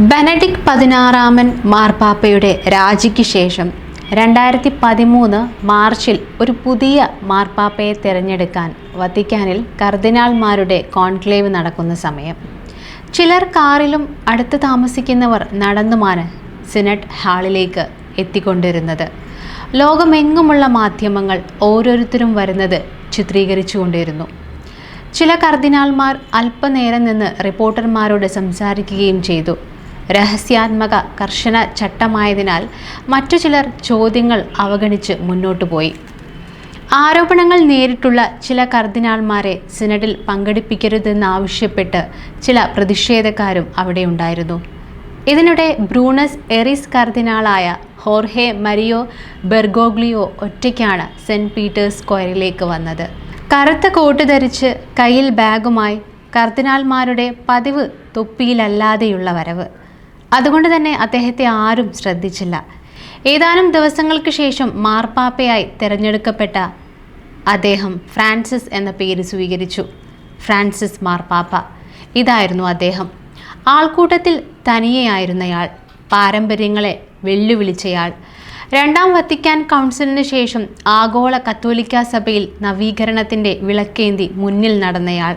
Benedict പതിനാറാമൻ മാർപ്പാപ്പയുടെ രാജിക്ക് ശേഷം രണ്ടായിരത്തി പതിമൂന്ന് മാർച്ചിൽ ഒരു പുതിയ മാർപ്പാപ്പയെ തിരഞ്ഞെടുക്കാൻ വത്തിക്കാനിൽ കർദിനാൾമാരുടെ കോൺക്ലേവ് നടക്കുന്ന സമയം. ചിലർ കാറിലും അടുത്ത് താമസിക്കുന്നവർ നടന്നുമാണ് സിനറ്റ് ഹാളിലേക്ക് എത്തിക്കൊണ്ടിരുന്നത്. ലോകമെങ്ങുമുള്ള മാധ്യമങ്ങൾ ഓരോരുത്തരും വരുന്നത് ചിത്രീകരിച്ചുകൊണ്ടിരുന്നു. ചില കർദിനാൾമാർ അല്പനേരം നിന്ന് റിപ്പോർട്ടർമാരോട് സംസാരിക്കുകയും ചെയ്തു. രഹസ്യാത്മക കർശന ചട്ടമായതിനാൽ മറ്റു ചിലർ ചോദ്യങ്ങൾ അവഗണിച്ച് മുന്നോട്ടു പോയി. ആരോപണങ്ങൾ നേരിട്ടുള്ള ചില കർദിനാൾമാരെ സിനഡിൽ പങ്കെടുപ്പിക്കരുതെന്നാവശ്യപ്പെട്ട് ചില പ്രതിഷേധക്കാരും അവിടെ ഉണ്ടായിരുന്നു. ഇതിനിടെ ബ്രൂണസ് എറിസ് കർദിനാളായ ഹോർഹെ മരിയോ ബെർഗോഗ്ലിയോ ഒറ്റയ്ക്കാണ് സെന്റ് പീറ്റേഴ്സ് സ്ക്വയറിലേക്ക് വന്നത്. കറുത്ത കോട്ട് ധരിച്ച് കയ്യിൽ ബാഗുമായി കർദിനാൾമാരുടെ പതിവ് തൊപ്പിയിലല്ലാതെയുള്ള വരവ്. അതുകൊണ്ട് തന്നെ അദ്ദേഹത്തെ ആരും ശ്രദ്ധിച്ചില്ല. ഏതാനും ദിവസങ്ങൾക്ക് ശേഷം മാർപ്പാപ്പയായി തിരഞ്ഞെടുക്കപ്പെട്ട അദ്ദേഹം ഫ്രാൻസിസ് എന്ന പേര് സ്വീകരിച്ചു. ഫ്രാൻസിസ് മാർപ്പാപ്പ. ഇതായിരുന്നു അദ്ദേഹം. ആൾക്കൂട്ടത്തിൽ തനിയെയായിരുന്നയാൾ. പാരമ്പര്യങ്ങളെ വെല്ലുവിളിച്ചയാൾ. രണ്ടാം വത്തിക്കാൻ കൗൺസിലിന് ശേഷം ആഗോള കത്തോലിക്ക സഭയിൽ നവീകരണത്തിന്റെ വിളക്കേന്തി മുന്നിൽ നടന്നയാൾ.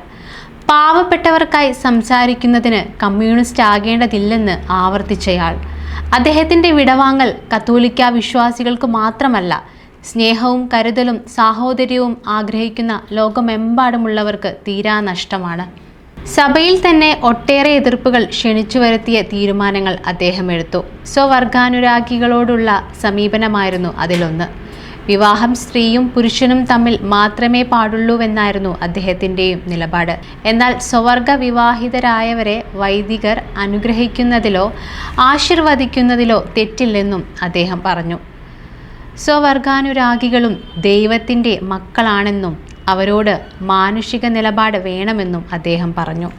പാവപ്പെട്ടവർക്കായി സംസാരിക്കുന്നതിന് കമ്മ്യൂണിസ്റ്റ് ആകേണ്ടതില്ലെന്ന് ആവർത്തിച്ചയാൾ. അദ്ദേഹത്തിന്റെ വിടവാങ്ങൽ കത്തോലിക്ക വിശ്വാസികൾക്ക് മാത്രമല്ല സ്നേഹവും കരുതലും സാഹോദര്യവും ആഗ്രഹിക്കുന്ന ലോകമെമ്പാടുമുള്ളവർക്ക് തീരാ നഷ്ടമാണ്. സഭയിൽ തന്നെ ഒട്ടേറെ എതിർപ്പുകൾ ക്ഷണിച്ചു വരുത്തിയ തീരുമാനങ്ങൾ അദ്ദേഹം എടുത്തു. സ്വവർഗാനുരാഗികളോടുള്ള സമീപനമായിരുന്നു അതിലൊന്ന്. വിവാഹം സ്ത്രീയും പുരുഷനും തമ്മിൽ മാത്രമേ പാടുള്ളൂവെന്നായിരുന്നു അദ്ദേഹത്തിന്റെയും നിലപാട്. എന്നാൽ സ്വവർഗ വിവാഹിതരായവരെ വൈദികർ അനുഗ്രഹിക്കുന്നതിലോ ആശീർവദിക്കുന്നതിലോ തെറ്റില്ലെന്നും അദ്ദേഹം പറഞ്ഞു. സ്വവർഗാനുരാഗികളും ദൈവത്തിന്റെ മക്കളാണെന്നും അവരോട് മാനുഷിക നിലപാട് വേണമെന്നും അദ്ദേഹം പറഞ്ഞു.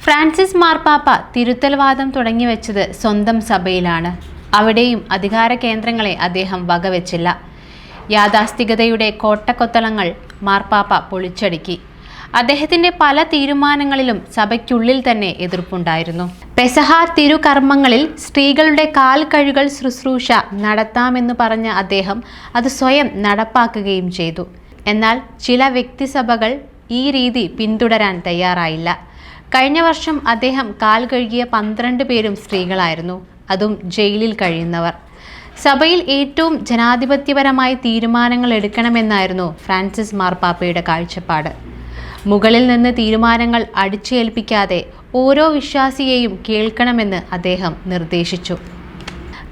ഫ്രാൻസിസ് മാർപ്പാപ്പ തിരുത്തൽവാദം തുടങ്ങിവെച്ചത് സ്വന്തം സഭയിലാണ്. അവിടെയും അധികാര കേന്ദ്രങ്ങളെ അദ്ദേഹം വകവെച്ചില്ല. യാഥാസ്ഥികതയുടെ കോട്ടക്കൊത്തളങ്ങൾ മാർപ്പാപ്പ പൊളിച്ചടുക്കി. അദ്ദേഹത്തിന്റെ പല തീരുമാനങ്ങളിലും സഭയ്ക്കുള്ളിൽ തന്നെ എതിർപ്പുണ്ടായിരുന്നു. പെസഹ തിരുകർമ്മങ്ങളിൽ സ്ത്രീകളുടെ കാൽ കഴുകൾ ശുശ്രൂഷ നടത്താമെന്ന് പറഞ്ഞ അദ്ദേഹം അത് സ്വയം നടപ്പാക്കുകയും ചെയ്തു. എന്നാൽ ചില വ്യക്തിസഭകൾ ഈ രീതി പിന്തുടരാൻ തയ്യാറായില്ല. കഴിഞ്ഞ വർഷം അദ്ദേഹം കാൽ കഴുകിയ പന്ത്രണ്ട് പേരും സ്ത്രീകളായിരുന്നു. അതും ജയിലിൽ കഴിയുന്നവർ. സഭയിൽ ഏറ്റവും ജനാധിപത്യപരമായ തീരുമാനങ്ങൾ എടുക്കണമെന്നായിരുന്നു ഫ്രാൻസിസ് മാർപ്പാപ്പയുടെ കാഴ്ചപ്പാട്. മുകളിൽ നിന്ന് തീരുമാനങ്ങൾ അടിച്ചേൽപ്പിക്കാതെ ഓരോ വിശ്വാസിയെയും കേൾക്കണമെന്ന് അദ്ദേഹം നിർദ്ദേശിച്ചു.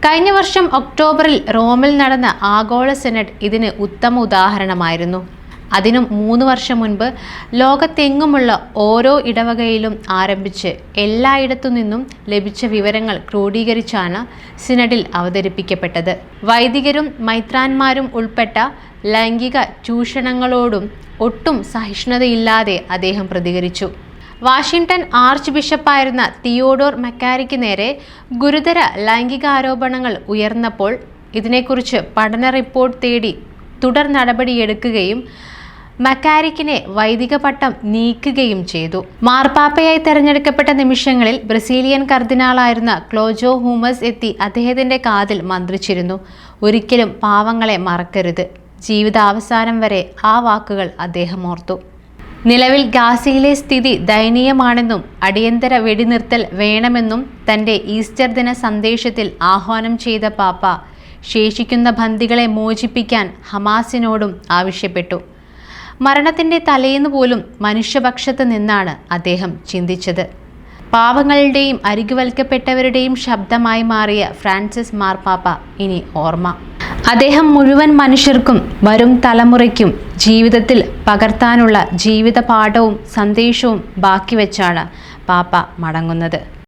കഴിഞ്ഞ വർഷം ഒക്ടോബറിൽ റോമിൽ നടന്ന ആഗോള സെനറ്റ് ഇതിന് ഉത്തമ ഉദാഹരണമായിരുന്നു. അതിനും മൂന്ന് വർഷം മുൻപ് ലോകത്തെങ്ങുമുള്ള ഓരോ ഇടവകയിലും ആരംഭിച്ച് എല്ലായിടത്തു നിന്നും ലഭിച്ച വിവരങ്ങൾ ക്രോഡീകരിച്ചാണ് സിനഡിൽ അവതരിപ്പിക്കപ്പെട്ടത്. വൈദികരും മൈത്രാന്മാരും ഉൾപ്പെട്ട ലൈംഗിക ചൂഷണങ്ങളോടും ഒട്ടും സഹിഷ്ണുതയില്ലാതെ അദ്ദേഹം പ്രതികരിച്ചു. വാഷിംഗ്ടൺ ആർച്ച് ബിഷപ്പായിരുന്ന തിയോഡോർ മക്കാരിക്ക് നേരെ ഗുരുതര ലൈംഗികാരോപണങ്ങൾ ഉയർന്നപ്പോൾ ഇതിനെക്കുറിച്ച് പഠന റിപ്പോർട്ട് തേടി തുടർ നടപടിയെടുക്കുകയും മക്കാരിക്കിനെ വൈദിക പട്ടം നീക്കുകയും ചെയ്തു. മാർപ്പാപ്പയായി തെരഞ്ഞെടുക്കപ്പെട്ട നിമിഷങ്ങളിൽ ബ്രസീലിയൻ കർദിനാളായിരുന്ന ക്ലോജോ ഹൂമസ് എത്തി അദ്ദേഹത്തിന്റെ കാതിൽ മന്ത്രിച്ചിരുന്നു. ഒരിക്കലും പാവങ്ങളെ മറക്കരുത്. ജീവിതാവസാനം വരെ ആ വാക്കുകൾ അദ്ദേഹം ഓർത്തു. നിലവിൽ ഗാസയിലെ സ്ഥിതി ദയനീയമാണെന്നും അടിയന്തര വെടിനിർത്തൽ വേണമെന്നും തന്റെ ഈസ്റ്റർ ദിന സന്ദേശത്തിൽ ആഹ്വാനം ചെയ്ത പാപ്പ ശേഷിക്കുന്ന ബന്ദികളെ മോചിപ്പിക്കാൻ ഹമാസിനോടും ആവശ്യപ്പെട്ടു. മരണത്തിന്റെ തലേന്ന് പോലും മനുഷ്യപക്ഷത്ത് നിന്നാണ് അദ്ദേഹം ചിന്തിച്ചത്. പാവങ്ങളുടെയും അരികുവൽക്കപ്പെട്ടവരുടെയും ശബ്ദമായി മാറിയ ഫ്രാൻസിസ് മാർപ്പാപ്പ ഇനി ഓർമ്മ. അദ്ദേഹം മുഴുവൻ മനുഷ്യർക്കും വരും തലമുറയ്ക്കും ജീവിതത്തിൽ പകർത്താനുള്ള ജീവിത പാഠവും സന്ദേശവും ബാക്കി വെച്ചാണ് പാപ്പ മടങ്ങുന്നത്.